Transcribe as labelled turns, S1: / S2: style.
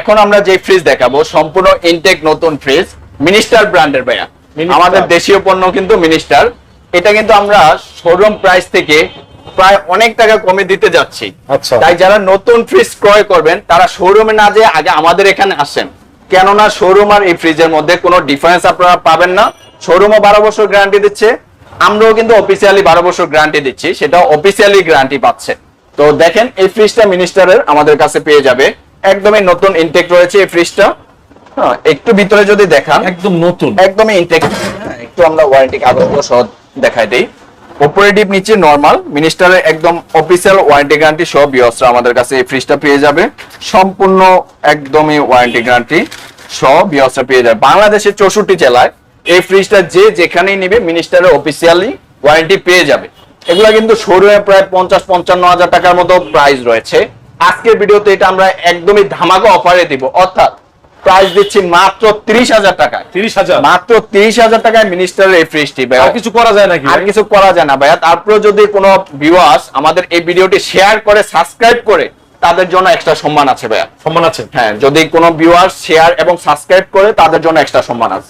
S1: এখন আমরা যে ফ্রিজ দেখাবো সম্পূর্ণ ইনটেক নতুন ফ্রিজ মিনিস্টার ব্র্যান্ডের ভাইয়া। আমাদের দেশীয় পণ্য কিন্তু মিনিস্টার এটা কিন্তু আমরা শোরুম প্রাইস থেকে প্রায় অনেক টাকা কমে দিতে যাচ্ছি।
S2: আচ্ছা।
S1: তাই যারা নতুন ফ্রিজ ক্রয় করবেন তারা শোরুমে না যেয়ে আগে আমাদের এখানে আসেন। কেননা শোরুম আর এই ফ্রিজের মধ্যে কোনো ডিফারেন্স আপনারা পাবেন না। শোরুমও বারো বছর গ্যারান্টি দিচ্ছে। আমরাও কিন্তু অফিসিয়ালি বারো বছর গ্যারান্টি দিচ্ছি। সেটা অফিসিয়ালি গ্যারান্টি পাচ্ছে। তো দেখেন এই ফ্রিজটা মিনিস্টারের আমাদের কাছে পেয়ে যাবে। একদমই নতুন ইনটেক রয়েছে এই ফ্রিজটা হ্যাঁ, একটু ভিতরে যদি দেখান।
S2: একদম নতুন।
S1: একদমই ইনটেক একটু আমরা ওয়ারেন্টি কাগজগুলো সহ দেখাই দিই। অপারেটিভ নিচে নরমাল মিনিস্টারের একদম অফিসিয়াল ওয়ারেন্টি গ্যারান্টি সব বিয়সরা আমাদের কাছে এই ফ্রিজটা পেয়ে যাবে। সম্পূর্ণ একদমই ওয়ারেন্টি গ্যারান্টি সব বিয়সরা পেয়ে যাবে। বাংলাদেশের চৌষট্টি জেলায় এই ফ্রিজটা যে যেখানেই নেবে মিনিস্টারের অফিসিয়ালি ওয়ারেন্টি পেয়ে যাবে। এগুলা কিন্তু শোরুমে প্রায় পঞ্চাশ পঞ্চান্ন হাজার টাকার মতো প্রাইস রয়েছে। আজকের ভিডিওতে এটা আমরা একদমই ধামাকা অফারে দিব। অর্থাৎ প্রাইস দিচ্ছি মাত্র তিরিশ হাজার টাকায়।
S2: তিরিশ হাজার।
S1: মাত্র তিরিশ হাজার টাকায় মিনিস্টারের এই ফ্রিজটি ভাইয়া।
S2: আর কিছু করা যায় নাকি
S1: আর কিছু করা যায় না ভাইয়া। তারপরে যদি কোনো ভিউয়ার্স আমাদের এই ভিডিওটি শেয়ার করে সাবস্ক্রাইব করে তাদের জন্য এক্সট্রা সম্মান আছে ভাইয়া।
S2: সম্মান আছে?
S1: হ্যাঁ যদি কোনো ভিউয়ার্স শেয়ার এবং সাবস্ক্রাইব করে তাদের জন্য এক্সট্রা সম্মান আছে।